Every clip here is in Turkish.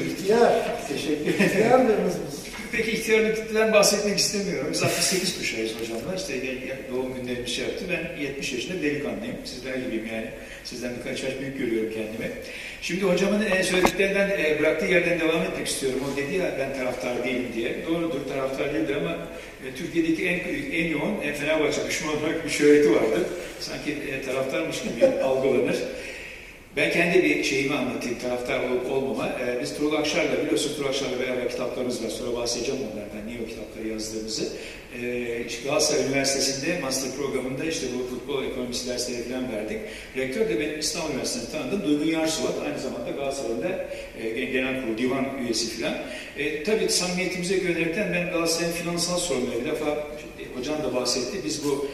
İhtiyar. Teşekkür ederim. İhtiyarlarımız biz. Peki ihtiyarlıktan bahsetmek istemiyorum. Biz 68 kuşağıyız hocamla. İşte doğum günlerimiz şey yaptı. Ben 70 yaşında delikanlıyım. Sizler gibiyim yani. Sizden birkaç yaş büyük görüyorum kendimi. Şimdi hocamın e, söylediklerinden e, bıraktığı yerden devam etmek istiyorum. O dedi ya ben taraftar değilim diye. Doğrudur taraftar değildir ama e, Türkiye'deki en en yoğun e, Fenerbahçe düşmanı olarak bir şöhreti vardır. Sanki taraftarmış gibi algılanır. Ben kendi bir şeyimi anlatayım, taraftar olup olmama. Ee, biz Tuğrul Akşar'la, biliyorsunuz Tuğrul Akşar'la beraber kitaplarımız var. Sonra bahsedeceğim onlardan, niye o kitapları yazdığımızı. Ee, Galatasaray Üniversitesi'nde master programında işte bu futbol ekonomisi dersleri falan verdik. Rektör de benim İstanbul Üniversitesi'nde tanıdığım Duygun Yarsuvat. Aynı zamanda Galatasaray'da e, genel kurulu, divan üyesi falan. E, tabii samimiyetimize güvenerekten ben Galatasaray'ın finansal sorunları, bir defa hocam da bahsetti. Biz bu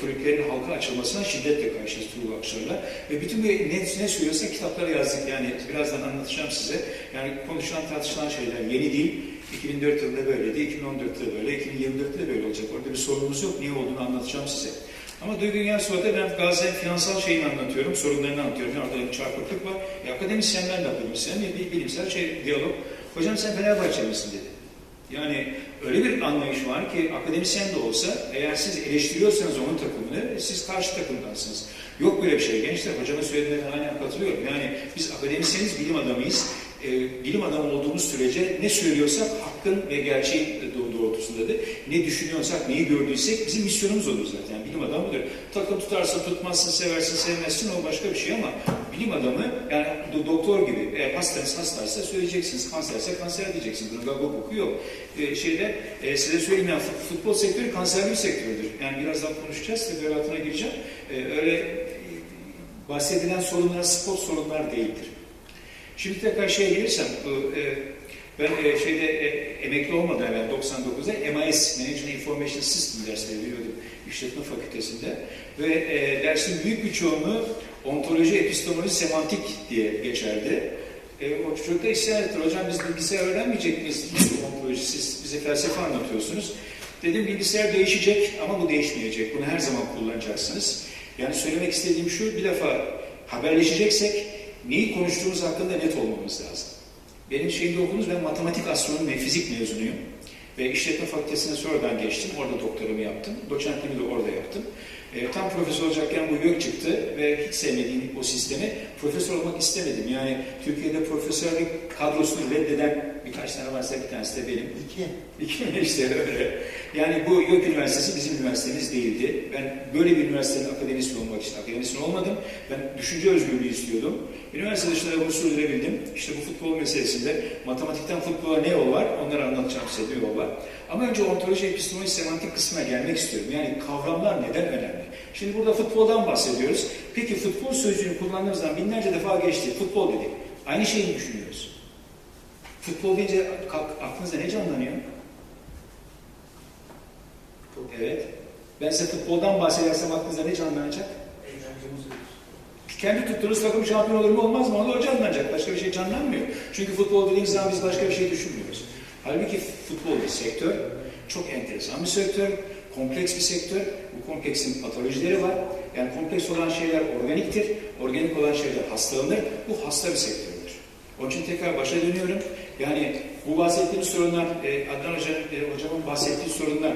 kulüplerin halka açılmasına şiddetle karşıyız Tuğrul Akşar'la. Ve bütün bu ne, ne söylüyorsa kitaplara yazdık. Yani birazdan anlatacağım size. Yani konuşulan tartışılan şeyler yeni değil. 2004 yılında böyleydi, 2014'te de böyle, 2024'te de böyle olacak. Orada bir sorunumuz yok. Niye olduğunu anlatacağım size. Ama Duygu Yersuat'a ben Gaziantep finansal şeyini anlatıyorum, sorunlarını anlatıyorum. Orada bir çarpıklık var. E, akademisyen, bir bilimsel şey, diyalog. Hocam sen Fenerbahçe misin dedi. Yani öyle bir anlayış var ki akademisyen de olsa eğer siz eleştiriyorsanız onun takımını siz karşı takımdansınız. Yok böyle bir şey. Gençler hocamın söylediğine aynen katılıyorum. Yani biz akademisyeniz, bilim adamıyız. E, bilim adamı olduğumuz sürece ne söylüyorsak hakkın ve gerçeğin doğrultusundadır. Ne düşünüyorsak, neyi gördüysek bizim misyonumuz olur zaten. Bilim adamı budur. Takım tutarsa tutmazsın, seversin, sevmezsin o başka bir şey ama bilim adamı yani doktor gibi eğer hastanız hastaysa söyleyeceksiniz, kanserse kanser diyeceksiniz. Bunun gagok hukuku yok. E, şeyde e, size söyleyeyim ya futbol sektörü kanserli bir sektördür. Yani birazdan konuşacağız, teferruatına gireceğim. E, öyle bahsedilen sorunlar spor sorunlar değildir. Şimdi tekrar şeye gelirsem, e, ben e, şeyde e, emekli olmadan evvel 99'da MIS, Management Information System dersleri veriyordum işletme fakültesinde. Ve e, dersin büyük bir çoğunluğu ontoloji, epistemoloji, semantik diye geçerdi. E, o çocuk da isyan etti. Hocam biz bilgisayar öğrenmeyecek miyiz? Ontoloji, siz bize felsefe anlatıyorsunuz. Dedim bilgisayar değişecek ama bu değişmeyecek. Bunu her zaman kullanacaksınız. Yani söylemek istediğim şu, bir defa haberleşeceksek neyi konuştuğumuz hakkında net olmamız lazım. Benim şeyimde okudunuz, ben matematik astronomi ve fizik mezunuyum. Ve işletme fakültesine sonradan geçtim. Orada doktorumu yaptım. Doçentliğimi de orada yaptım. E, tam profesör olacakken bu gök çıktı ve hiç sevmediğim o sistemi profesör olmak istemedim. Yani Türkiye'de profesörlük kadrosunu reddeden birkaç tane varsa bir tanesi de benim. İki. İki mi işte öyle. Yani bu YÖK Üniversitesi bizim üniversitemiz değildi. Ben böyle bir üniversitenin akademisyen olmak için akademisyen olmadım. Ben düşünce özgürlüğü istiyordum. Üniversite dışında bunu sürdürebildim. İşte bu futbol meselesinde matematikten futbola ne yol var onları anlatacağım size bir yol var. Ama önce ontoloji, epistemoloji, semantik kısmına gelmek istiyorum. Yani kavramlar neden önemli? Şimdi burada futboldan bahsediyoruz. Peki futbol sözcüğünü kullandığımız zaman binlerce defa geçti. Futbol dedik. Aynı şeyi düşünüyoruz? Futbol deyince aklınıza ne canlanıyor? Evet. Ben size futboldan bahsedersem aklınıza ne canlanacak? Kendi tuttuğunuz takım şampiyon olur mu olmaz mı? Onu o canlanacak. Başka bir şey canlanmıyor. Çünkü futbol dediğimiz zaman biz başka bir şey düşünmüyoruz. Halbuki futbol bir sektör. Çok enteresan bir sektör. Kompleks bir sektör. Bu kompleksin patolojileri var. Yani kompleks olan şeyler organiktir. Organik olan şeyler hastalanır. Bu hasta bir sektördür. Onun için tekrar başa dönüyorum. Yani bu bahsettiğimiz sorunlar, e, Adnan Hoca, e, hocamın bahsettiği sorunlar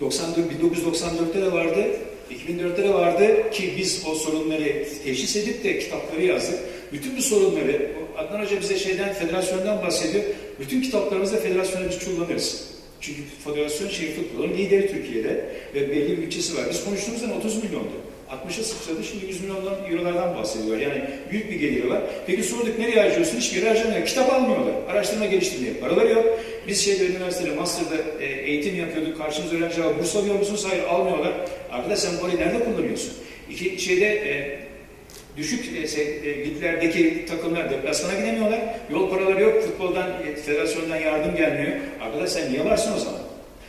94, 1994'te de vardı, 2004'te de vardı ki biz o sorunları teşhis edip de kitapları yazdık. Bütün bu sorunları, Adnan Hoca bize şeyden, federasyondan bahsediyor. Bütün kitaplarımızda federasyonu biz kullanırız. Çünkü federasyon şey futbolun lideri Türkiye'de ve belli bir bütçesi var. Biz konuştuğumuzda 30 milyondu. 60'a sıçradı, şimdi 100 milyon eurolardan bahsediyorlar. Yani büyük bir geliri var. Peki sorduk nereye harcıyorsun? Hiçbir yere harcamıyor. Kitap almıyorlar. Araştırma geliştirmeye paraları yok. Biz şeyde üniversitede, master'da e, eğitim yapıyorduk. Karşımıza öğrenci var. Burs alıyor musunuz? Hayır almıyorlar. Arkadaş sen parayı nerede kullanıyorsun? İki şeyde e, düşük e, e, liglerdeki takımlar deplasmana gidemiyorlar. Yol paraları yok. Futboldan, e, federasyondan yardım gelmiyor. Arkadaş sen niye varsın o zaman?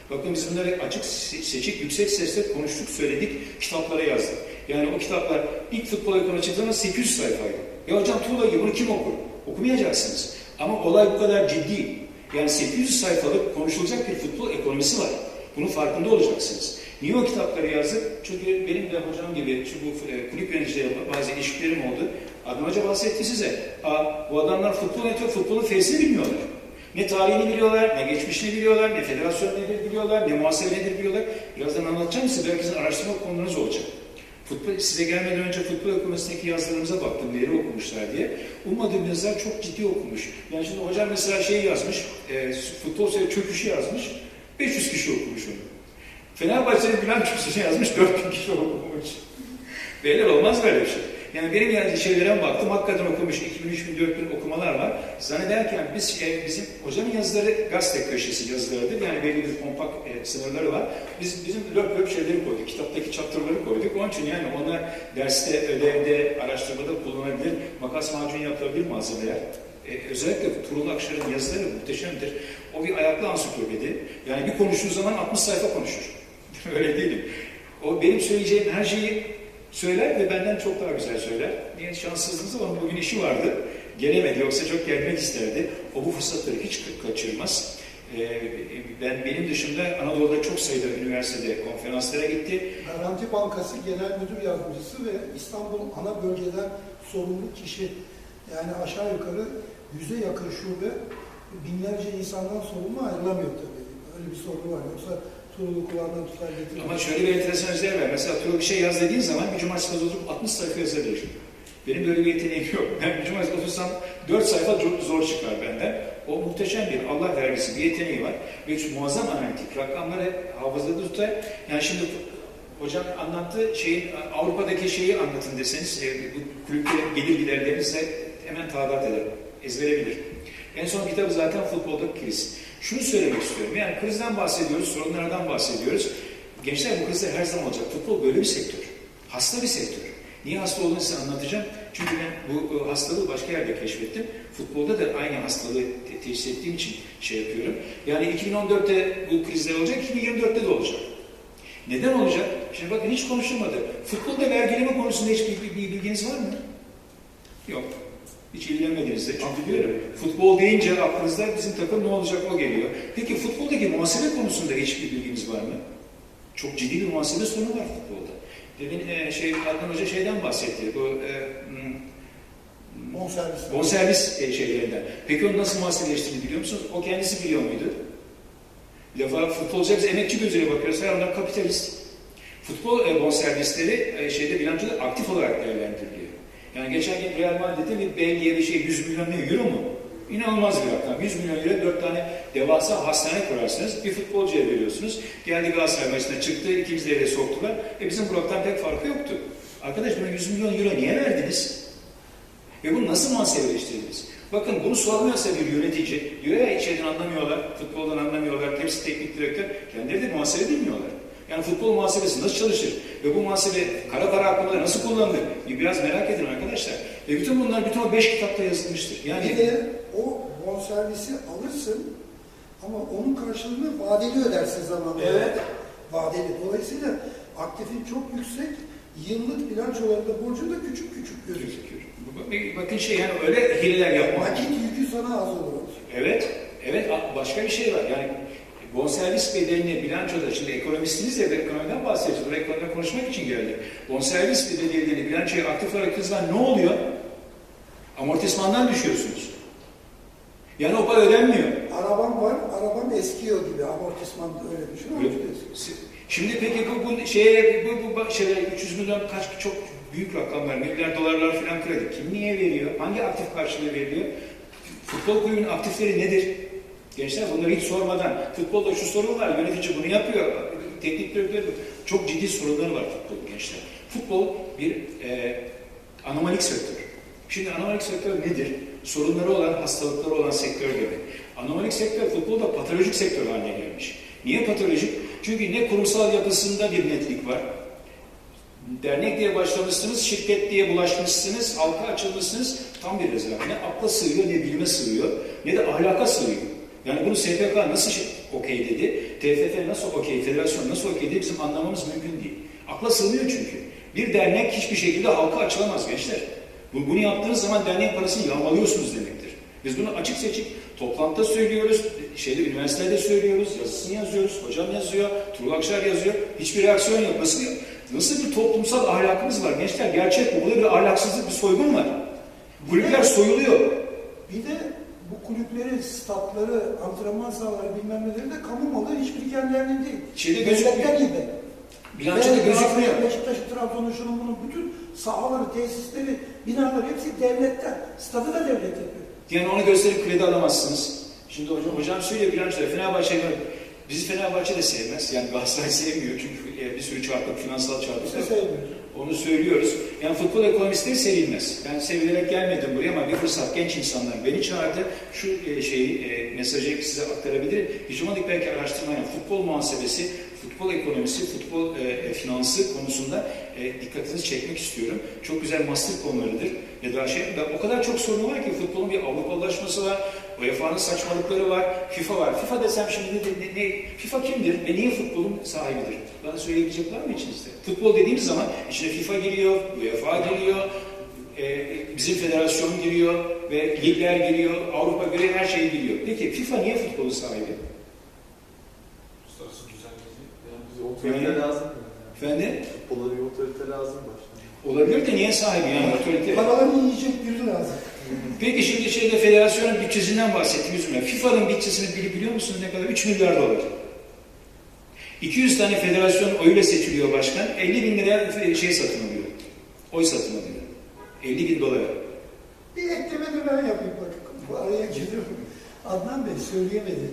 Bakın biz bunları açık seçik yüksek sesle konuştuk, söyledik, kitaplara yazdık. Yani o kitaplar ilk futbol ekonomi çıktığı zaman 800 sayfaydı. Ya hocam tuğla gibi bunu kim okur? Okumayacaksınız. Ama olay bu kadar ciddi. Yani 800 sayfalık konuşulacak bir futbol ekonomisi var. Bunun farkında olacaksınız. Niye o kitapları yazdık? Çünkü benim de hocam gibi şu bu e, kulüp yöneticileriyle bazı ilişkilerim oldu. Adnan Hoca bahsetti size. Aa, bu adamlar futbol yönetiyor, futbolun felsini bilmiyorlar. Ne tarihini biliyorlar, ne geçmişini biliyorlar, ne federasyon nedir biliyorlar, ne muhasebe nedir biliyorlar. Birazdan anlatacağım size, belki sizin araştırma konularınız olacak. Futbol, size gelmeden önce futbol okumasındaki yazılarımıza baktım, neleri okumuşlar diye. Ummadığım yazılar çok ciddi okumuş. Yani şimdi hocam mesela şey yazmış, e, futbol çöküşü yazmış, 500 kişi okumuş onu. Fenerbahçe'nin bilançosunu yazmış, 4000 kişi okumuş. Beyler olmaz böyle bir şey. Yani benim yani şeylere baktım, hakikaten okumuş 2003 bin 4000 okumalar var. Zannederken biz e, bizim hocamın yazıları gazete köşesi yazılarıdır. Yani belli bir kompakt e, sınırları var. Biz bizim löp löp şeyleri koyduk, kitaptaki çaptırları koyduk. Onun için yani onlar derste, ödevde, araştırmada kullanılabilir, makas macun yapılabilir malzemeler. E, özellikle Tuğrul Akşar'ın yazıları muhteşemdir. O bir ayaklı ansiklopedi. Yani bir konuştuğu zaman 60 sayfa konuşur. Öyle değilim. O benim söyleyeceğim her şeyi söyler ve benden çok daha güzel söyler. Niye şanssızlığımız ama bugün işi vardı. Gelemedi yoksa çok gelmek isterdi. O bu fırsatları hiç kaçırmaz. Ee, ben benim dışında Anadolu'da çok sayıda üniversitede konferanslara gitti. Garanti Bankası Genel Müdür Yardımcısı ve İstanbul ana bölgeden sorumlu kişi. Yani aşağı yukarı yüze yakın şube binlerce insandan sorumlu ayrılamıyor tabii. Öyle bir sorun var. Yoksa Tuğrul'u kulağından tutar getirir. Ama şöyle bir enteresan özelliği var. Mesela Tuğrul bir şey yaz dediğin zaman bir cumartesi oturup 60 sayfa yazabilir. Benim böyle bir yeteneğim yok. Ben bir cumartesi otursam 4 sayfa çok zor çıkar benden. O muhteşem bir Allah vergisi bir yeteneği var. Ve muazzam analitik rakamları hafızada tutar. Yani şimdi hocam anlattığı şeyin Avrupa'daki şeyi anlatın deseniz e, bu kulüplerin gelir giderlerini size hemen tadat eder. Ezbere bilir. En son kitabı zaten futboldaki kriz. Şunu söylemek istiyorum. Yani krizden bahsediyoruz, sorunlardan bahsediyoruz. Gençler bu krizler her zaman olacak. Futbol böyle bir sektör. Hasta bir sektör. Niye hasta olduğunu size anlatacağım. Çünkü ben bu e, hastalığı başka yerde keşfettim. Futbolda da aynı hastalığı te- teşhis ettiğim için şey yapıyorum. Yani 2014'te bu krizler olacak, 2024'te de olacak. Neden olacak? Şimdi bakın hiç konuşulmadı. Futbolda vergileme konusunda hiç bir, bir- bir bilginiz var mı? Yok. Hiç ilgilenmediniz de. Çünkü diyorum futbol deyince aklınızda bizim takım ne olacak o geliyor. Peki futboldaki muhasebe konusunda hiçbir bilginiz var mı? Çok ciddi bir muhasebe sorunu var futbolda. Demin e, şey Adnan Hoca şeyden bahsetti. Bu e, hmm, Bonservis. bonservis e, şeylerinden. Peki onu nasıl muhasebeleştiğini biliyor musunuz? O kendisi biliyor muydu? Defa futbolcuya biz emekçi gözüyle bakıyoruz. Hayır onlar kapitalist. Futbol e, bonservisleri e, şeyde bilançoda aktif olarak değerlendiriliyor. Yani geçen gün Real Madrid'de bir belliye bir şey 100 milyon ne euro mu? İnanılmaz bir rakam. 100 milyon euro 4 tane devasa hastane kurarsınız. Bir futbolcuya veriyorsunuz. Geldi Galatasaray maçına çıktı. ikinci devreye soktular. E bizim bu rakam pek farkı yoktu. Arkadaş buna 100 milyon euro niye verdiniz? Ve bunu nasıl muhasebeleştirdiniz? Bakın bunu sormuyorsa bir yönetici, diyor ya şeyden anlamıyorlar, futboldan anlamıyorlar, hepsi teknik direktör, kendileri de muhasebe bilmiyorlar. Yani futbol muhasebesi nasıl çalışır ve bu muhasebe kara para hakkında nasıl kullanılır? Bir Biraz merak edin arkadaşlar. Ve bütün bunlar bütün o beş kitapta yazılmıştır. Yani Bir de o bonservisi alırsın ama onun karşılığını vadeli ödersin zamanında. Evet. Vadeli. Dolayısıyla aktifin çok yüksek, yıllık bilançolarında borcun da küçük küçük gözüküyor. bakın şey yani öyle hileler yapmak. Nakit yükü sana az olur. Evet, evet başka bir şey var. Yani bonservis bedelini bilançoda, şimdi ekonomistiniz ya ekonomiden bahsediyoruz. Buraya ekonomiden konuşmak için geldik. Bonservis bedelini bilançoya aktif olarak kızılan ne oluyor? Amortismandan düşüyorsunuz. Yani o para ödenmiyor. Arabam var, arabam eskiyor gibi. Amortisman öyle düşün. Şimdi peki bu, bu şeye bu, bu şeyler 300 milyon kaç çok büyük rakamlar, milyar dolarlar falan kredi. Kim niye veriyor? Hangi aktif karşılığı veriliyor? Futbol kulübünün aktifleri nedir? Gençler bunları hiç sormadan futbolda şu sorun var, yönetici bunu yapıyor, teknik direktör çok ciddi sorunları var futbol gençler. Futbol bir e, anomalik sektör. Şimdi anomalik sektör nedir? Sorunları olan, hastalıkları olan sektör demek. Anomalik sektör futbolda patolojik sektör haline gelmiş. Niye patolojik? Çünkü ne kurumsal yapısında bir netlik var. Dernek diye başlamışsınız, şirket diye bulaşmışsınız, halka açılmışsınız. Tam bir rezalet. Ne akla sığıyor, ne bilime sığıyor, ne de ahlaka sığıyor. Yani bunu SPK nasıl şey- okey dedi, TFF nasıl okey, federasyon nasıl okey dedi bizim anlamamız mümkün değil. Akla sığmıyor çünkü. Bir dernek hiçbir şekilde halka açılamaz gençler. Bu- Bunu yaptığınız zaman derneğin parasını yağmalıyorsunuz demektir. Biz bunu açık seçik toplantıda söylüyoruz, şeyde üniversitede söylüyoruz, yazısını yazıyoruz, hocam yazıyor, Tuğrul Akşar yazıyor. Hiçbir reaksiyon yok. Nasıl, nasıl bir toplumsal ahlakımız var gençler? Gerçek bu. Burada bir ahlaksızlık, bir soygun var. Kulüpler soyuluyor. Bir de bu kulüplerin statları, antrenman sahaları bilmem neleri de kamu malı hiçbiri kendilerinin değil. Şeyde gözükmüyor. gibi. Bilançoda gözükmüyor. Beşiktaş, Trabzon'un şunun bunun bütün sahaları, tesisleri, binaları hepsi devletten. Stadı da devlet yapıyor. Yani onu gösterip kredi alamazsınız. Şimdi hocam, hocam söylüyor bilançoda Fenerbahçe bizi Fenerbahçe de sevmez. Yani Galatasaray sevmiyor çünkü bir sürü çarpık, finansal çarpık. Kimse sevmiyor. Onu söylüyoruz. Yani futbol ekonomistleri sevilmez. Ben sevilerek gelmedim buraya ama bir fırsat genç insanlar beni çağırdı. Şu e, şeyi, e, mesajı size aktarabilirim. Hiç olmadık belki araştırmayla futbol muhasebesi, futbol ekonomisi, futbol e, finansı konusunda e, dikkatinizi çekmek istiyorum. Çok güzel master konularıdır. Ya da şey, o kadar çok sorunu var ki futbolun bir Avrupalılaşması var, UEFA'nın saçmalıkları var, FIFA var. FIFA desem şimdi ne, ne, ne- FIFA kimdir ve niye futbolun sahibidir? Bana söyleyebilecek var mı içinizde? Futbol dediğimiz zaman içine FIFA giriyor, UEFA giriyor, e, bizim federasyon giriyor ve ligler giriyor, Avrupa göre her şey giriyor. Peki FIFA niye futbolun sahibi? Uluslararası düzenleyici. Yani bize otorite lazım. Efendim? Futbola bir otorite lazım başta. Olabilir de niye sahibi yani otorite? Paralarını yiyecek biri lazım. Peki şimdi şeyde federasyonun bütçesinden bahsettim yüzüme. FIFA'nın bütçesini bili- biliyor musunuz ne kadar? 3 milyar dolar. 200 tane federasyon oyuyla seçiliyor başkan. 50 bin lira şey satın alıyor. Oy satın alıyor. 50 bin dolar. Bir ekleme de ben yapayım bak. Bu araya giriyorum. Adnan Bey söyleyemedi.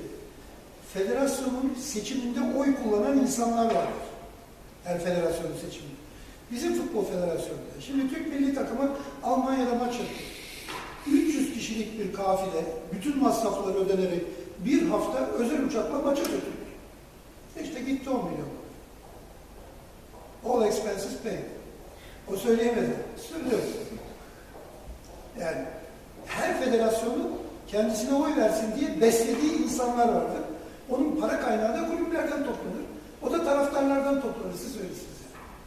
Federasyonun seçiminde oy kullanan insanlar vardır. Her federasyonun seçiminde. Bizim futbol federasyonunda. Şimdi Türk milli takımı Almanya'da maç yapıyor. 300 kişilik bir kafile, bütün masrafları ödenerek bir hafta özel uçakla maça götürülür. İşte gitti 10 milyon. All expenses paid. O söyleyemedi. Söylüyor. Yani her federasyonun kendisine oy versin diye beslediği insanlar vardır. Onun para kaynağı da kulüplerden toplanır. O da taraftarlardan toplanır. Siz söylesiniz.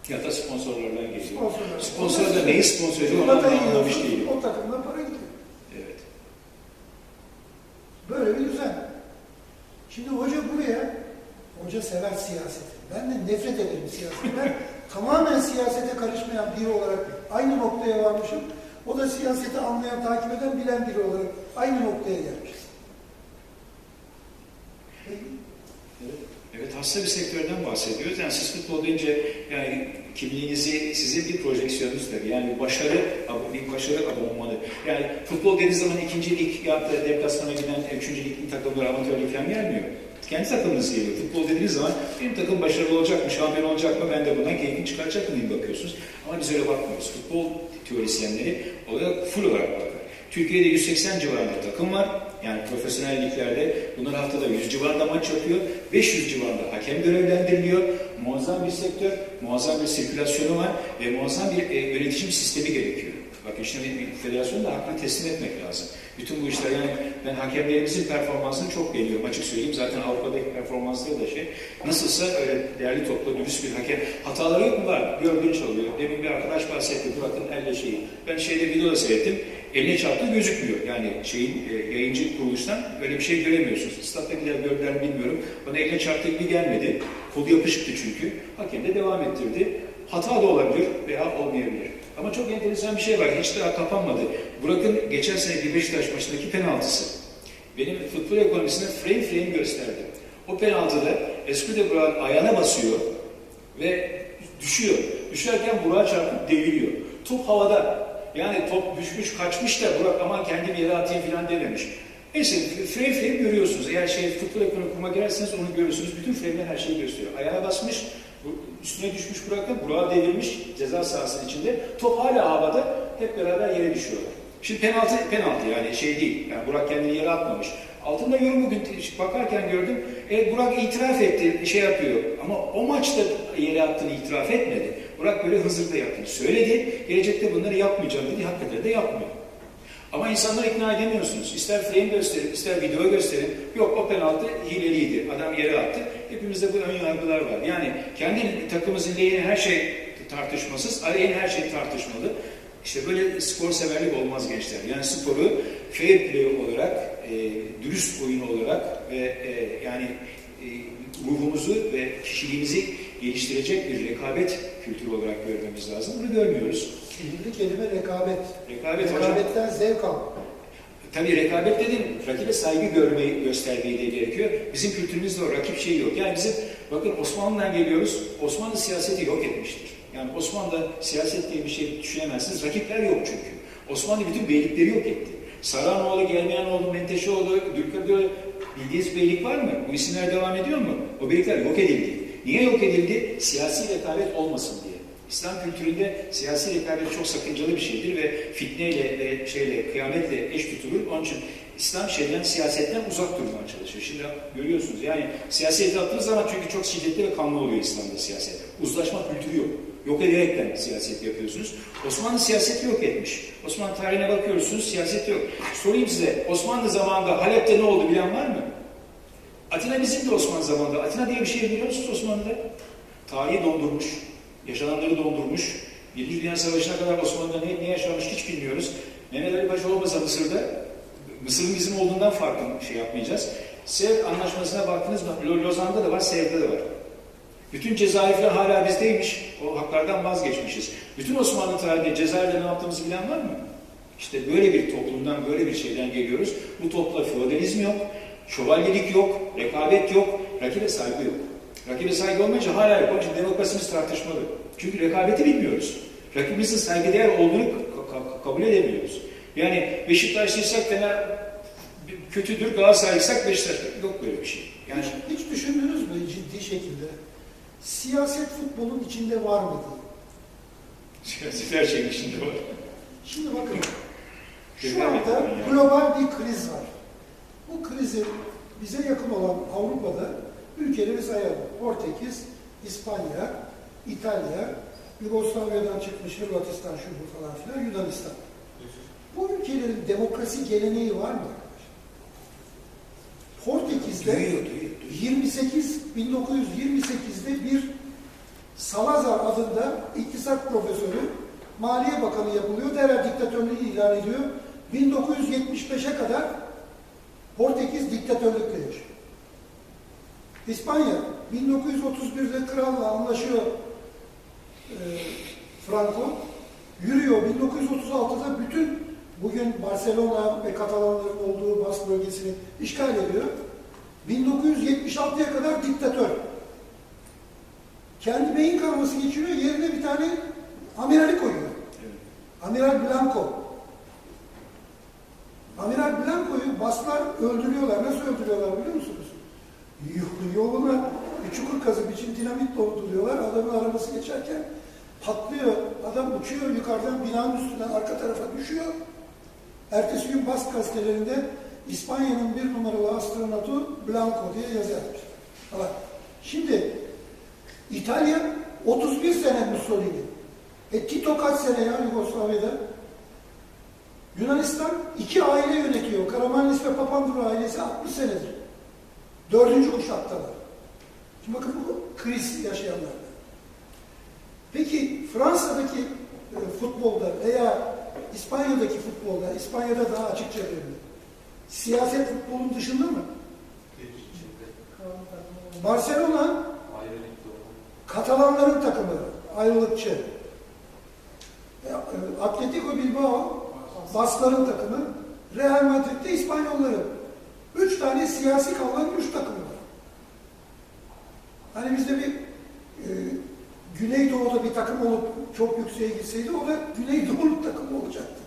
Ya da sponsorlardan geliyor. Sponsorlar. Sponsor da neyi sponsor ediyor onu anlamış değilim. O takımdan para gidiyor. Evet. Böyle bir düzen. Şimdi hoca buraya, hoca sever siyaseti. Ben de nefret ederim siyaseti. Ben tamamen siyasete karışmayan biri olarak aynı noktaya varmışım. O da siyaseti anlayan, takip eden, bilen biri olarak aynı noktaya gelmişiz. Evet hasta bir sektörden bahsediyoruz. Yani siz futbol deyince yani kimliğinizi, sizin bir projeksiyonunuz tabii. Yani başarı, bir başarı adı olmalı. Yani futbol dediğiniz zaman ikinci lig yaptığı deplasmana giden üçüncü lig takımlar amatör ligden gelmiyor. Kendi takımınız geliyor. Futbol dediğiniz zaman benim takım başarılı olacak mı, şampiyon olacak mı, ben de bundan keyfini çıkaracak mıyım bakıyorsunuz. Ama biz öyle bakmıyoruz. Futbol teorisyenleri olaya full olarak bakar. Türkiye'de 180 civarında takım var. Yani profesyonel liglerde bunlar haftada 100 civarında maç yapıyor. 500 civarında hakem görevlendiriliyor. Muazzam bir sektör, muazzam bir sirkülasyonu var ve muazzam bir e, yönetim sistemi gerekiyor. Bakın şimdi bir, federasyonu da hakkını teslim etmek lazım. Bütün bu işler yani ben hakemlerimizin performansını çok beğeniyorum açık söyleyeyim. Zaten Avrupa'daki performansları da şey. Nasılsa öyle değerli toplu dürüst bir hakem. Hataları yok mu var? Gördüğünüz oluyor. Demin bir arkadaş bahsetti. Burak'ın elle şeyi. Ben şeyde videoda seyrettim. Eline çarptı gözükmüyor. Yani şeyin e, yayıncı kuruluştan öyle bir şey göremiyorsunuz. Stat'takiler gördüler mi bilmiyorum. Bana eline çarptı gibi gelmedi. Kolu yapışıktı çünkü. Hakem de devam ettirdi. Hata da olabilir veya olmayabilir. Ama çok enteresan bir şey var. Hiç daha kapanmadı. Burak'ın geçen sene bir Beşiktaş maçındaki penaltısı. Benim futbol ekonomisine frame frame gösterdi. O penaltıda Escude Burak'ın ayağına basıyor ve düşüyor. Düşerken Burak'a çarpıp deviriyor. Top havada. Yani top düşmüş kaçmış da Burak aman kendim yere atayım falan dememiş. Neyse frame frame görüyorsunuz. Eğer şey futbol ekonomi kurma girerseniz onu görürsünüz. Bütün frame'ler her şeyi gösteriyor. Ayağına basmış, üstüne düşmüş Burak'ın, Burak'a devirmiş ceza sahasının içinde. Top hala havada, hep beraber yere düşüyorlar. Şimdi penaltı, penaltı yani şey değil. Yani Burak kendini yere atmamış. Altında yorum bugün bakarken gördüm. E, Burak itiraf etti, şey yapıyor. Ama o maçta yere attığını itiraf etmedi. Burak böyle hızırda yaptığını söyledi. Gelecekte bunları yapmayacağım dedi. Hakikaten de yapmıyor. Ama insanları ikna edemiyorsunuz. İster frame gösterin, ister video gösterin. Yok o penaltı hileliydi. Adam yere attı. Hepimizde bu ön yargılar var. Yani kendi takımımızın lehine her şey tartışmasız, aleyhine her şey tartışmalı. İşte böyle spor severlik olmaz gençler. Yani sporu fair play olarak, e, dürüst oyun olarak ve e, yani e, ruhumuzu ve kişiliğimizi geliştirecek bir rekabet kültürü olarak görmemiz lazım. Bunu görmüyoruz. Sihirli kelime rekabet. Rekabet hocam. Rekabetten zevk al. Tabii rekabet dedim, rakibe saygı görmeyi, göstermeyi de gerekiyor. Bizim kültürümüzde o rakip şeyi yok. Yani bizim, bakın Osmanlı'dan geliyoruz, Osmanlı siyaseti yok etmiştir. Yani Osmanlı siyaset diye bir şey düşünemezsiniz, rakipler yok çünkü. Osmanlı bütün beylikleri yok etti. Saranoğlu, Gelmeyenoğlu, Menteşeoğlu, Dülkadir, bildiğiniz beylik var mı? Bu isimler devam ediyor mu? O beylikler yok edildi. Niye yok edildi? Siyasi rekabet olmasın diye. İslam kültüründe siyasi rekabet çok sakıncalı bir şeydir ve fitneyle ve şeyle, kıyametle eş tutulur. Onun için İslam şeyden, siyasetten uzak durmaya çalışıyor. Şimdi görüyorsunuz yani siyasete attığınız zaman çünkü çok şiddetli ve kanlı oluyor İslam'da siyaset. Uzlaşma kültürü yok. Yok ederekten siyaset yapıyorsunuz. Osmanlı siyaseti yok etmiş. Osmanlı tarihine bakıyorsunuz, siyaset yok. Sorayım size, Osmanlı zamanında Halep'te ne oldu bilen var mı? Atina bizim de Osmanlı zamanında. Atina diye bir şey biliyor musunuz Osmanlı'da? Tarihi dondurmuş, yaşananları dondurmuş. Birinci Dünya Savaşı'na kadar Osmanlı'da ne, ne yaşanmış hiç bilmiyoruz. Mehmet Ali Paşa olmasa Mısır'da, Mısır'ın bizim olduğundan farklı şey yapmayacağız. Sevr Anlaşması'na baktınız mı? Lo- Lozan'da da var, Sevr'de de var. Bütün Cezayir falan hala bizdeymiş. O haklardan vazgeçmişiz. Bütün Osmanlı tarihinde Cezayir'de ne yaptığımızı bilen var mı? İşte böyle bir toplumdan, böyle bir şeyden geliyoruz. Bu toplumda feodalizm yok, şövalyelik yok, rekabet yok, rakibe saygı yok. Rakibe saygı olmayınca hala yok. Onun için demokrasimiz tartışmalı. Çünkü rekabeti bilmiyoruz. Rakibimizin saygıdeğer olduğunu ka- ka- kabul edemiyoruz. Yani Beşiktaşlıysak Fener kötüdür, Galatasaraylıysak Beşiktaş. Yok böyle bir şey. Yani Hiç, hiç düşündünüz mü ciddi şekilde? Siyaset futbolun içinde var mı diye. siyasi her şeyin içinde var. Şimdi bakın, şu anda global bir kriz var. Bu krizi bize yakın olan Avrupa'da ülkeleri sayalım. Portekiz, İspanya, İtalya, Yugoslavya'dan çıkmış Hırvatistan, şu falan filan, Yunanistan. Bu ülkelerin demokrasi geleneği var mı arkadaşlar? Portekiz'de Duyuyor, duyuyor, duyuyor. 28 1928'de bir Salazar adında iktisat profesörü Maliye Bakanı yapılıyor. Derhal diktatörlüğü ilan ediyor. 1975'e kadar Portekiz diktatörlükle yaşıyor. İspanya 1931'de kralla anlaşıyor e, Franco. Yürüyor. 1936'da bütün bugün Barcelona ve Katalanların olduğu Bas bölgesini işgal ediyor. 1976'ya kadar diktatör. Kendi beyin kanaması geçiriyor, yerine bir tane amirali koyuyor. Evet. Amiral Blanco. Amiral Blanco'yu baslar öldürüyorlar. Nasıl öldürüyorlar biliyor musunuz? Yo- Yoluna bir çukur kazıp için dinamit dolduruyorlar. Adamın arabası geçerken patlıyor. Adam uçuyor yukarıdan binanın üstünden arka tarafa düşüyor. Ertesi gün Bask gazetelerinde İspanya'nın bir numaralı astronotu Blanco diye yazı. Bak, Şimdi İtalya 31 sene Mussolini. E Tito kaç sene ya Yugoslavya'da? Yunanistan iki aile yönetiyor. Karamanlis ve Papandreou ailesi 60 senedir. Dördüncü kuşaktalar. Şimdi bakın bu kriz yaşayanlar. Peki Fransa'daki e, futbolda veya İspanya'daki futbolda, İspanya'da daha açıkça verildi. Siyaset futbolun dışında mı? Barcelona Katalanların takımı, ayrılıkçı. E, Atletico Bilbao, Baskların takımı, Real Madrid'de İspanyolların. Üç tane siyasi kavganın üç takımı var. Hani bizde bir e, Güneydoğu'da bir takım olup çok yükseğe gitseydi o da Güneydoğu takımı olacaktı.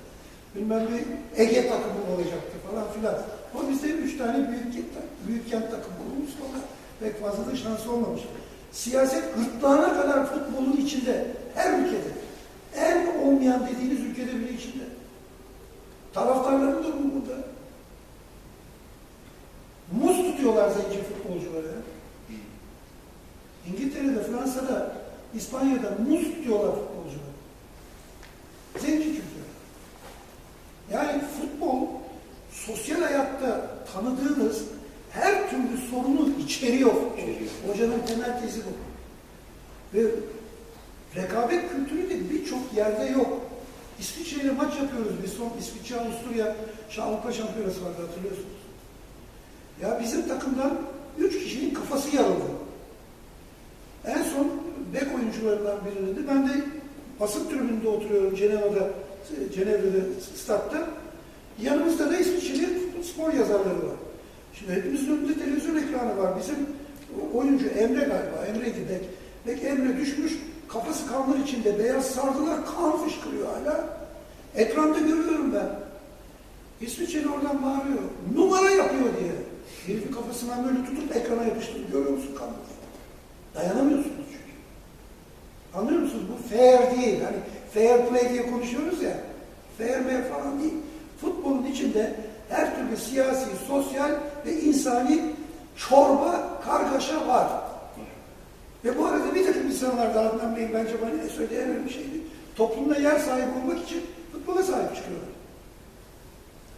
Bilmem bir Ege takımı olacaktı falan filan. Ama bizde üç tane büyük, büyük kent takımı olmuş sonra pek fazla da şansı olmamış. Siyaset gırtlağına kadar futbolun içinde, her ülkede. En olmayan dediğiniz ülkede bile içinde. Taraftarların durumu burada. Muz tutuyorlar zenci futbolcuları. İngiltere'de, Fransa'da, İspanya'da muz tutuyorlar futbolcuları. Zenci kültürü. Yani futbol sosyal hayatta tanıdığınız her türlü sorunu içeriyor. İçeriyor. Hocanın temel tezi bu. Ve rekabet kültürü de birçok yerde yok. İsviçre ile maç yapıyoruz biz son İsviçre Avusturya Avrupa Şampiyonası vardı hatırlıyorsunuz. Ya bizim takımdan üç kişinin kafası yarıldı. En son bek oyuncularından birinin de ben de basın tribününde oturuyorum Ceneva'da, Cenevre'de statta. Yanımızda da İsviçreli spor yazarları var. Şimdi hepimizin önünde televizyon ekranı var. Bizim oyuncu Emre galiba, Emre'ydi bek. Bek Emre düşmüş, kafası kanlar içinde, beyaz sardılar, kan fışkırıyor hala. Ekranda görüyorum ben. İsviçreli oradan bağırıyor. Numara yapıyor diye. Herifin kafasından böyle tutup ekrana yapıştırıyor. Görüyor musun kanları? Dayanamıyorsunuz çünkü. Anlıyor musunuz? Bu fair değil. Hani fair play diye konuşuyoruz ya. Fair play falan değil. Futbolun içinde her türlü siyasi, sosyal ve insani çorba, kargaşa var. Ve bu arada bir takım insanlar da Adnan Bey'in bence bana en önemli şeydi. Toplumda yer sahibi olmak için futbola sahip çıkıyorlar.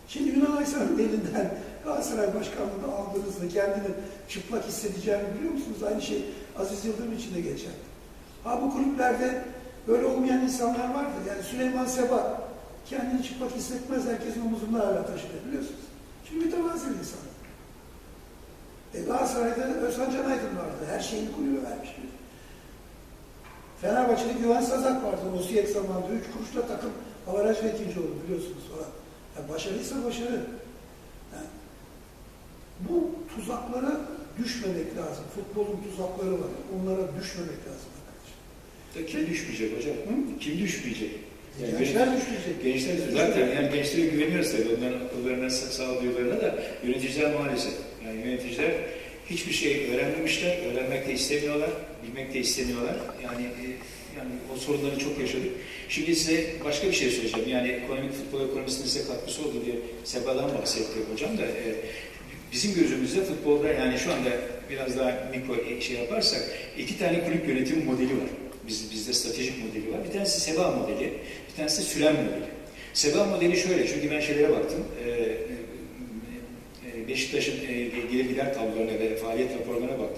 Şimdi Yunan Aysal'ın elinden Galatasaray Başkanlığı'nı aldığınızda kendini çıplak hissedeceğini biliyor musunuz? Aynı şey Aziz Yıldırım için de geçer. Ha bu kulüplerde böyle olmayan insanlar vardır. Yani Süleyman Seba kendini çıplak hissetmez. Herkesin omuzunda hala taşır biliyorsunuz. Şimdi mütevazi bir insan. E Galatasaray'da Özhan Can Aydın vardı. Her şeyini kulübe vermiş biri. Fenerbahçe'de Güven Sazak vardı. O Osiyek zamanında üç kuruşla takım avaraj ve ikinci oldu biliyorsunuz falan. Ya başarıysa başarı. Yani bu tuzaklara düşmemek lazım. Futbolun tuzakları var. Onlara düşmemek lazım arkadaşlar. Da kim düşmeyecek hocam? Hı? Kim düşmeyecek? Yani Gençler düşmeyecek. Gençler zaten yani gençlere güveniyoruz tabii. Onların akıllarına, sa- sağduyularına da yöneticiler maalesef. Yani yöneticiler hiçbir şey öğrenmemişler, öğrenmek de istemiyorlar, bilmek de istemiyorlar. Yani e, yani o sorunları çok yaşadık. Şimdi size başka bir şey söyleyeceğim. Yani ekonomik futbol ekonomisinin size katkısı oldu diye Seba'dan bahsetti hocam da e, bizim gözümüzde futbolda yani şu anda biraz daha mikro şey yaparsak iki tane kulüp yönetim modeli var. Biz, bizde stratejik modeli var. Bir tanesi Seba modeli, bir tanesi Süren modeli. Seba modeli şöyle, çünkü ben şeylere baktım. E, e, Beşiktaş'ın e, gelir gider tablolarına ve faaliyet raporlarına baktım.